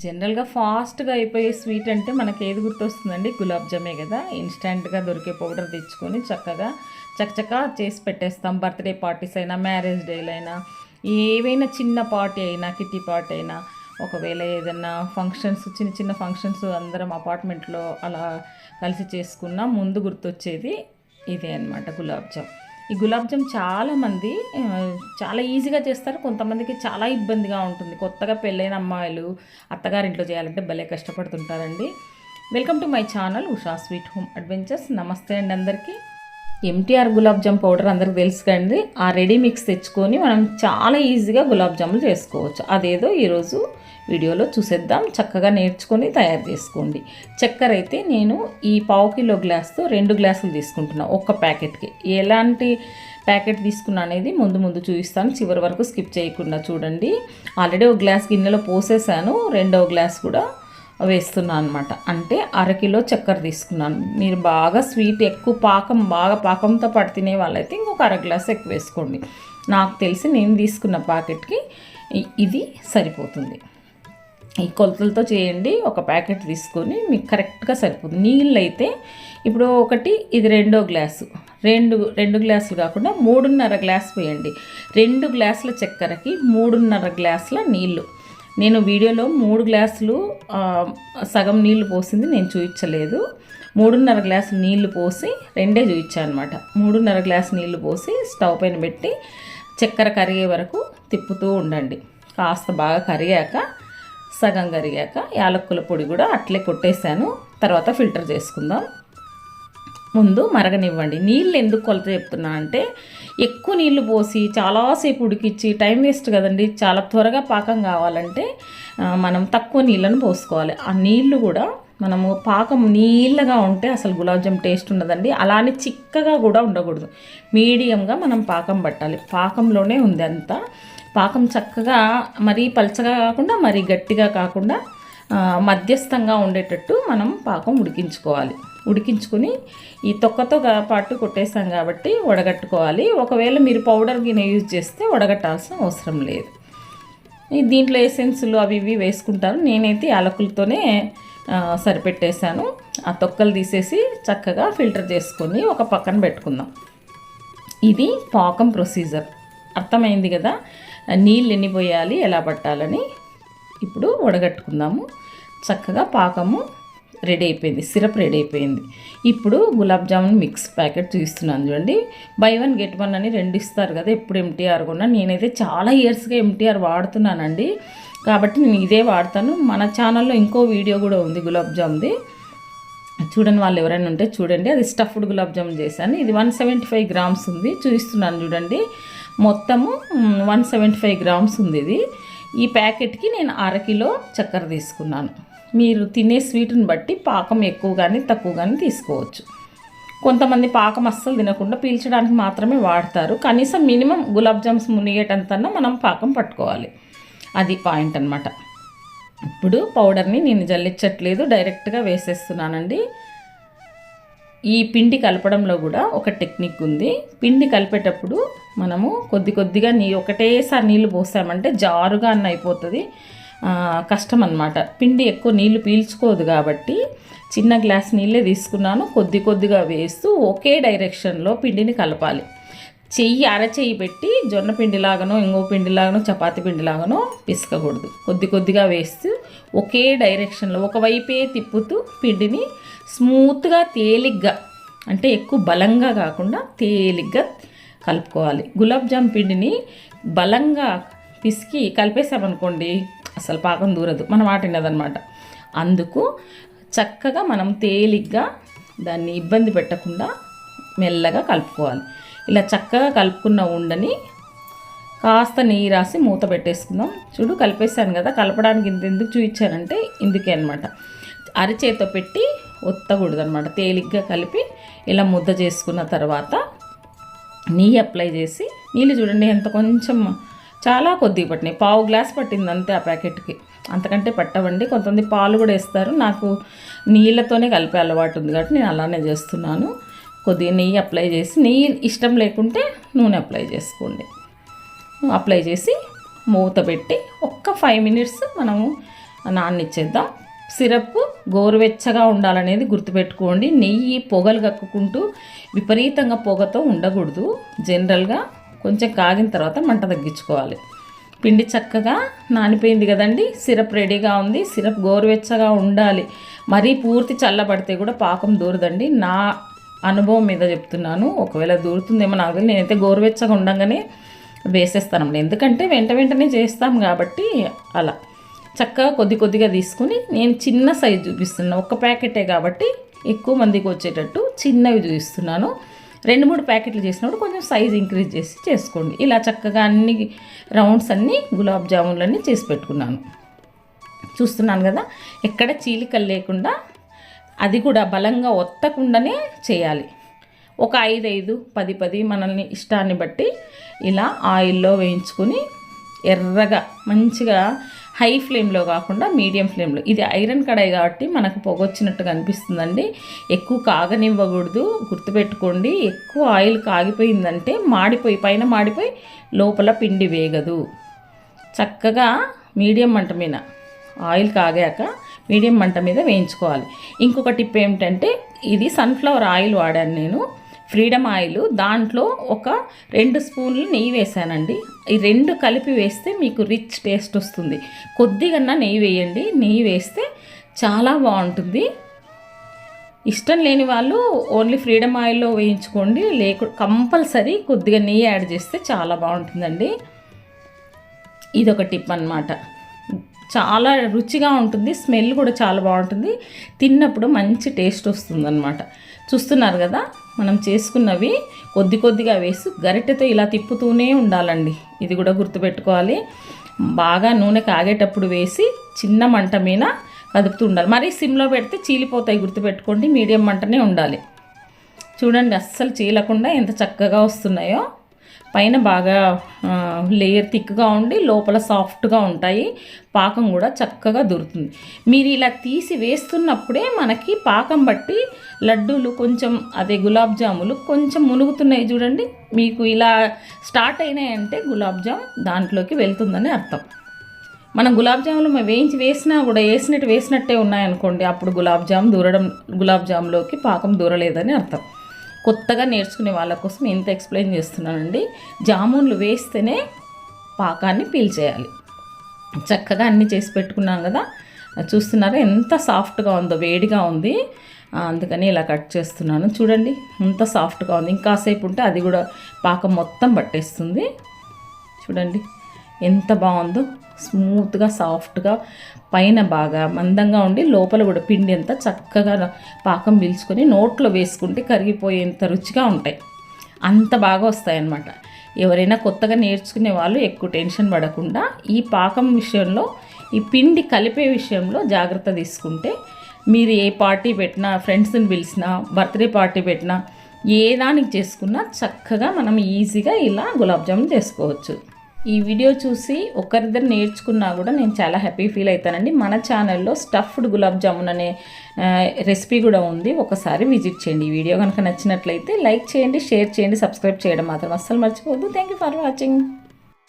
జనరల్గా ఫాస్ట్గా అయిపోయే స్వీట్ అంటే మనకి ఏది గుర్తొస్తుందండి? గులాబ్ జామే కదా. ఇన్స్టెంట్గా దొరికే పౌడర్ తెచ్చుకొని చక్కగా చక్కచక్క చేసి పెట్టేస్తాం. బర్త్డే పార్టీస్ అయినా మ్యారేజ్ డేలైనా ఏవైనా చిన్న పార్టీ అయినా కిట్టి పార్టీ అయినా ఒకవేళ ఏదైనా ఫంక్షన్స్ చిన్న చిన్న ఫంక్షన్స్ అందరం అపార్ట్మెంట్లో అలా కలిసి చేసుకున్నా ముందు గుర్తొచ్చేది ఇదే అనమాట గులాబ్ జామ్. ఈ గులాబ్ జామ్ చాలామంది చాలా ఈజీగా చేస్తారు. కొంతమందికి చాలా ఇబ్బందిగా ఉంటుంది. కొత్తగా పెళ్ళైన అమ్మాయిలు అత్తగారింట్లో చేయాలంటే భలే కష్టపడుతుంటారండి. Welcome to my channel Usha sweet home adventures నమస్తే అండి అందరికీ. ఎంటీఆర్ గులాబ్ జామ్ పౌడర్ అందరికి తెలుసు కండి ఆ రెడీ మిక్స్ తెచ్చుకొని మనం చాలా ఈజీగా గులాబ్ జాములు చేసుకోవచ్చు. అదేదో ఈరోజు వీడియోలో చూసేద్దాం. చక్కగా నేర్చుకొని తయారు చేసుకోండి. చక్కెర అయితే నేను ఈ పావు కిలో గ్లాస్తో రెండు గ్లాసులు తీసుకుంటున్నా ఒక్క ప్యాకెట్కి. ఎలాంటి ప్యాకెట్ తీసుకున్నా అనేది ముందు ముందు చూపిస్తాను. చివరి వరకు స్కిప్ చేయకుండా చూడండి. ఆల్రెడీ ఒక గ్లాస్ గిన్నెలో పోసేసాను. రెండవ గ్లాస్ కూడా వేస్తున్నాను అనమాట అంటే అరకిలో చక్కెర తీసుకున్నాను. మీరు బాగా స్వీట్ ఎక్కువ పాకం బాగా పాకంతో పడి తినే వాళ్ళైతే ఇంకొక అర గ్లాస్ ఎక్కువ వేసుకోండి. నాకు తెలిసి నేను తీసుకున్న ప్యాకెట్కి ఇది సరిపోతుంది. ఈ కొలతలతో చేయండి ఒక ప్యాకెట్ తీసుకొని మీకు కరెక్ట్గా సరిపోతుంది. నీళ్ళు అయితే ఇప్పుడు ఒకటి ఇది రెండో గ్లాసు. రెండు రెండు గ్లాసులు కాకుండా మూడున్నర గ్లాస్ వేయండి. రెండు గ్లాసుల చక్కెరకి మూడున్నర గ్లాసుల నీళ్ళు. నేను వీడియోలో మూడు గ్లాసులు సగం నీళ్ళు పోసింది నేను చూపించలేదు. మూడున్నర గ్లాసు నీళ్ళు పోసి రెండే చూపించాను అనమాట మూడున్నర గ్లాసు నీళ్ళు పోసి స్టవ్ పైన పెట్టి చక్కెర కరిగే వరకు తిప్పుతూ ఉండండి. కాస్త బాగా కరిగాక సగం కరిగాక యాలక్కుల పొడి కూడా అట్లే కొట్టేశాను. తర్వాత ఫిల్టర్ చేసుకుందాం. ముందు మరగనివ్వండి. నీళ్ళు ఎందుకు కొలత చెప్తున్నా అంటే ఎక్కువ నీళ్ళు పోసి చాలాసేపు ఉడికిచ్చి టైం వేస్ట్ కదండి. చాలా త్వరగా పాకం కావాలంటే మనం తక్కువ నీళ్ళను పోసుకోవాలి. ఆ నీళ్ళు కూడా మనము పాకం నీళ్ళగా ఉంటే అసలు గులాబ్ జామ్ టేస్ట్ ఉండదండి. అలానే చిక్కగా కూడా ఉండకూడదు. మీడియంగా మనం పాకం పట్టాలి. పాకంలోనే ఉంది అంతా. పాకం చక్కగా మరీ పలచగా కాకుండా మరీ గట్టిగా కాకుండా మధ్యస్థంగా ఉండేటట్టు మనం పాకం ఉడికించుకోవాలి. ఉడికించుకుని ఈ తొక్కతో పాటు కొట్టేసాం కాబట్టి వడగట్టుకోవాలి. ఒకవేళ మీరు పౌడర్ గిన్నె యూజ్ చేస్తే వడగట్టాల్సిన అవసరం లేదు. దీంట్లో ఎసెన్సులు అవి ఇవి వేసుకుంటారు నేనైతే యాలకులతోనే సరిపెట్టేశాను. ఆ తొక్కలు తీసేసి చక్కగా ఫిల్టర్ చేసుకొని ఒక పక్కన పెట్టుకుందాం. ఇది పాకం ప్రొసీజర్. అర్థమైంది కదా? నీళ్ళు ఎన్ని పోయాలి ఎలా పట్టాలని? ఇప్పుడు వడగట్టుకుందాము. చక్కగా పాకము రెడీ అయిపోయింది సిరప్ రెడీ అయిపోయింది. ఇప్పుడు గులాబ్ జామున్ మిక్స్ ప్యాకెట్ చూస్తున్నాను చూడండి. బై వన్ గెట్ వన్ అని రెండు ఇస్తారు కదా ఎప్పుడు ఎంటీఆర్ కొన్నా. నేనైతే చాలా ఇయర్స్గా ఎంటీఆర్ వాడుతున్నానండి. కాబట్టి నేను ఇదే వాడతాను. మన ఛానల్లో ఇంకో వీడియో కూడా ఉంది గులాబ్ జామ్ది. చూడండి వాళ్ళు ఎవరైనా ఉంటే చూడండి. అది స్టఫ్డ్ గులాబ్ జామ్ చేశాను. ఇది వన్ సెవెంటీ ఫైవ్ గ్రామ్స్ ఉంది. చూపిస్తున్నాను చూడండి. మొత్తము వన్ సెవెంటీ ఫైవ్ గ్రామ్స్ ఉంది ఇది. ఈ ప్యాకెట్కి నేను అరకిలో చక్కెర తీసుకున్నాను. మీరు తినే స్వీట్ని బట్టి పాకం ఎక్కువ కానీ తక్కువ కానీ తీసుకోవచ్చు. కొంతమంది పాకం అస్సలు తినకుండా పీల్చడానికి మాత్రమే వాడతారు. కనీసం మినిమం గులాబ్ జామ్స్ మునిగేటంతన్నా మనం పాకం పట్టుకోవాలి. అది పాయింట్ అన్నమాట. ఇప్పుడు పౌడర్ని నేను జల్లించట్లేదు డైరెక్ట్గా వేసేస్తున్నానండి. ఈ పిండి కలపడంలో కూడా ఒక టెక్నిక్ ఉంది. పిండి కలిపేటప్పుడు మనము కొద్ది కొద్దిగా నీ ఒకటేసారి నీళ్ళు పోసామంటే జారుగా అన్న అయిపోతుంది. కష్టం అన్నమాట. పిండి ఎక్కువ నీళ్ళు పీల్చుకోదు కాబట్టి చిన్న గ్లాస్ నీళ్ళే తీసుకున్నాను. కొద్ది కొద్దిగా వేస్తూ ఒకే డైరెక్షన్లో పిండిని కలపాలి. చెయ్యి అరచెయ్యి పెట్టి జొన్న పిండిలాగానో ఇంకో పిండిలాగానో చపాతి పిండిలాగానో పిసకకూడదు. కొద్ది కొద్దిగా వేస్తూ ఒకే డైరెక్షన్లో ఒకవైపే తిప్పుతూ పిండిని స్మూత్గా తేలిగ్గా అంటే ఎక్కువ బలంగా కాకుండా తేలిగ్గా కలుపుకోవాలి. గులాబ్ జామ్ పిండిని బలంగా పిసికి కలిపేసామనుకోండి అసలు పాకం దూరదు. మనం వాటినదనమాట. అందుకు చక్కగా మనం తేలిగ్గా దాన్ని ఇబ్బంది పెట్టకుండా మెల్లగా కలుపుకోవాలి. ఇలా చక్కగా కలుపుకున్న ఉండని కాస్త నెయ్యి రాసి మూత పెట్టేసుకుందాం. చూడు కలిపేసాను కదా కలపడానికి ఇంత ఎందుకు చూపించానంటే ఇందుకే అనమాట అరిచేతో పెట్టి ఒత్తకూడదు అనమాట తేలిగ్గా కలిపి ఇలా ముద్ద చేసుకున్న తర్వాత నెయ్యి అప్లై చేసి నీళ్ళు చూడండి ఎంత కొంచెం చాలా కొద్దిగా పట్టినాయి. పావు గ్లాస్ పట్టింది అంతే ఆ ప్యాకెట్కి. అంతకంటే పట్టవండి. కొంతమంది పాలు కూడా వేస్తారు. నాకు నీళ్ళతోనే కలిపే అలవాటు ఉంది కాబట్టి నేను అలానే చేస్తున్నాను. కొద్దిగా నెయ్యి అప్లై చేసి నెయ్యి ఇష్టం లేకుంటే నూనె అప్లై చేసుకోండి. అప్లై చేసి మూత పెట్టి ఒక్క ఫైవ్ మినిట్స్ మనము నాన్నిచ్చేద్దాం. సిరప్ గోరువెచ్చగా ఉండాలనేది గుర్తుపెట్టుకోండి. నెయ్యి పొగలు కక్కుకుంటూ విపరీతంగా పొగతో ఉండకూడదు. జనరల్గా కొంచెం కాగిన తర్వాత మంట తగ్గించుకోవాలి. పిండి చక్కగా నానిపోయింది కదండి. సిరప్ రెడీగా ఉంది. సిరప్ గోరువెచ్చగా ఉండాలి. మరీ పూర్తి చల్లబడితే కూడా పాకం దూరదండి. నా అనుభవం మీద చెప్తున్నాను. ఒకవేళ దూరుతుందేమో నాకు తెలియదు. నేనైతే గోరువెచ్చగా ఉండగానే వేసేస్తానండి ఎందుకంటే వెంట వెంటనే చేస్తాం కాబట్టి అలా. చక్కగా కొద్ది కొద్దిగా తీసుకుని నేను చిన్న సైజు చూపిస్తున్నాను ఒక ప్యాకెటే కాబట్టి ఎక్కువ మందికి వచ్చేటట్టు చిన్నవి చూపిస్తున్నాను. రెండు మూడు ప్యాకెట్లు చేసినప్పుడు కొంచెం సైజ్ ఇంక్రీజ్ చేసి చేసుకోండి. ఇలా చక్కగా అన్ని రౌండ్స్ అన్నీ గులాబ్ జామున్లన్నీ చేసి పెట్టుకున్నాను. చూస్తున్నాను కదా ఎక్కడ చీలికలు లేకుండా అది కూడా బలంగా ఒత్తకుండానే చేయాలి. ఒక ఐదు ఐదు పది పది మనల్ని ఇష్టాన్ని బట్టి ఇలా ఆయిల్లో వేయించుకొని ఎర్రగా మంచిగా హై ఫ్లేమ్లో కాకుండా మీడియం ఫ్లేమ్లో. ఇది ఐరన్ కడాయి కాబట్టి మనకు పొగొచ్చినట్టుగా అనిపిస్తుందండి. ఎక్కువ కాగనివ్వకూడదు. గుర్తుపెట్టుకోండి ఎక్కువ ఆయిల్ కాగిపోయిందంటే మాడిపోయి పైన మాడిపోయి లోపల పిండి వేగదు. చక్కగా మీడియం మంట మీద ఆయిల్ కాగాక మీడియం మంట మీద వేయించుకోవాలి. ఇంకొక టిప్ ఏమిటంటే ఇది సన్ఫ్లవర్ ఆయిల్ వాడాను నేను. Freedom oil. దాంట్లో ఒక రెండు స్పూన్లు నెయ్యి వేసానండి ఈ రెండు కలిపి వేస్తే మీకు రిచ్ టేస్ట్ వస్తుంది. కొద్దిగా నెయ్యి వేయండి. నెయ్యి వేస్తే చాలా బాగుంటుంది. ఇష్టం లేని వాళ్ళు ఓన్లీ ఫ్రీడమ్ ఆయిల్లో వేయించుకోండి. లేకు కంపల్సరీ కొద్దిగా నెయ్యి యాడ్ చేస్తే చాలా బాగుంటుందండి. ఇదొక టిప్ అనమాట చాలా రుచిగా ఉంటుంది స్మెల్ కూడా చాలా బాగుంటుంది. తిన్నప్పుడు మంచి టేస్ట్ వస్తుంది అనమాట చూస్తున్నారు కదా మనం చేసుకున్నవి కొద్ది కొద్దిగా వేసి గరిటెతో ఇలా తిప్పుతూనే ఉండాలండి. ఇది కూడా గుర్తుపెట్టుకోవాలి. బాగా నూనె కాగేటప్పుడు వేసి చిన్న మంట మీద కదుపుతూ ఉండాలి. మరీ సిమ్లో పెడితే చీలిపోతాయి గుర్తుపెట్టుకోండి మీడియం మంటనే ఉండాలి. చూడండి అస్సలు చీలకుండా ఎంత చక్కగా వస్తున్నాయో. పైన బాగా లేయర్ థిక్గా ఉండి లోపల సాఫ్ట్గా ఉంటాయి. పాకం కూడా చక్కగా దొరుకుతుంది. మీరు ఇలా తీసి వేస్తున్నప్పుడే మనకి పాకం బట్టి లడ్డూలు కొంచెం అదే గులాబ్ జాములు కొంచెం మునుగుతున్నాయి చూడండి. మీకు ఇలా స్టార్ట్ అయినాయంటే గులాబ్ జామ్ దాంట్లోకి వెళ్తుందని అర్థం. మనం గులాబ్ జాములు వేయించి వేసినా కూడా వేసినట్టు వేసినట్టే ఉన్నాయనుకోండి అప్పుడు గులాబ్ జామ్ దూరడం గులాబ్ జామ్లోకి పాకం దూరలేదని అర్థం. కొత్తగా నేర్చుకునే వాళ్ళ కోసం ఇంత ఎక్స్ప్లెయిన్ చేస్తున్నానండి. జామున్లు వేస్తేనే పాకాన్ని పీల్చేయాలి చక్కగా అన్నీ చేసి పెట్టుకున్నాం కదా. చూస్తున్నారా ఎంత సాఫ్ట్గా ఉందో వేడిగా ఉంది. అందుకని ఇలా కట్ చేస్తున్నాను. చూడండి ఎంత సాఫ్ట్గా ఉంది. ఇంకాసేపు ఉంటే అది కూడా పాకం మొత్తం పట్టేస్తుంది. చూడండి. ఎంత బాగుందో స్మూత్గా సాఫ్ట్గా పైన బాగా మందంగా ఉండి లోపల కూడా పిండి అంతా చక్కగా పాకం పీల్చుకొని నోట్లో వేసుకుంటే కరిగిపోయేంత రుచిగా ఉంటాయి. అంత బాగా వస్తాయన్నమాట. ఎవరైనా కొత్తగా నేర్చుకునే వాళ్ళు ఎక్కువ టెన్షన్ పడకుండా ఈ పాకం విషయంలో ఈ పిండి కలిపే విషయంలో జాగ్రత్త తీసుకుంటే మీరు ఏ పార్టీ పెట్టినా ఫ్రెండ్స్ని పిలిచినా బర్త్డే పార్టీ పెట్టినా ఏ దానికి చేసుకున్నా చక్కగా మనం ఈజీగా ఇలా గులాబ్ జామున్ చేసుకోవచ్చు. ఈ వీడియో చూసి ఒకరిద్దరు నేర్చుకున్నా కూడా నేను చాలా హ్యాపీ ఫీల్ అవుతానండి. మన ఛానల్లో స్టఫ్డ్ గులాబ్ జామున్ అనే రెసిపీ కూడా ఉంది. ఒకసారి విజిట్ చేయండి. ఈ వీడియో కనుక నచ్చినట్లయితే లైక్ చేయండి షేర్ చేయండి సబ్స్క్రైబ్ చేయడం మాత్రం అస్సలు మర్చిపోదు థ్యాంక్ యూ ఫర్ వాచింగ్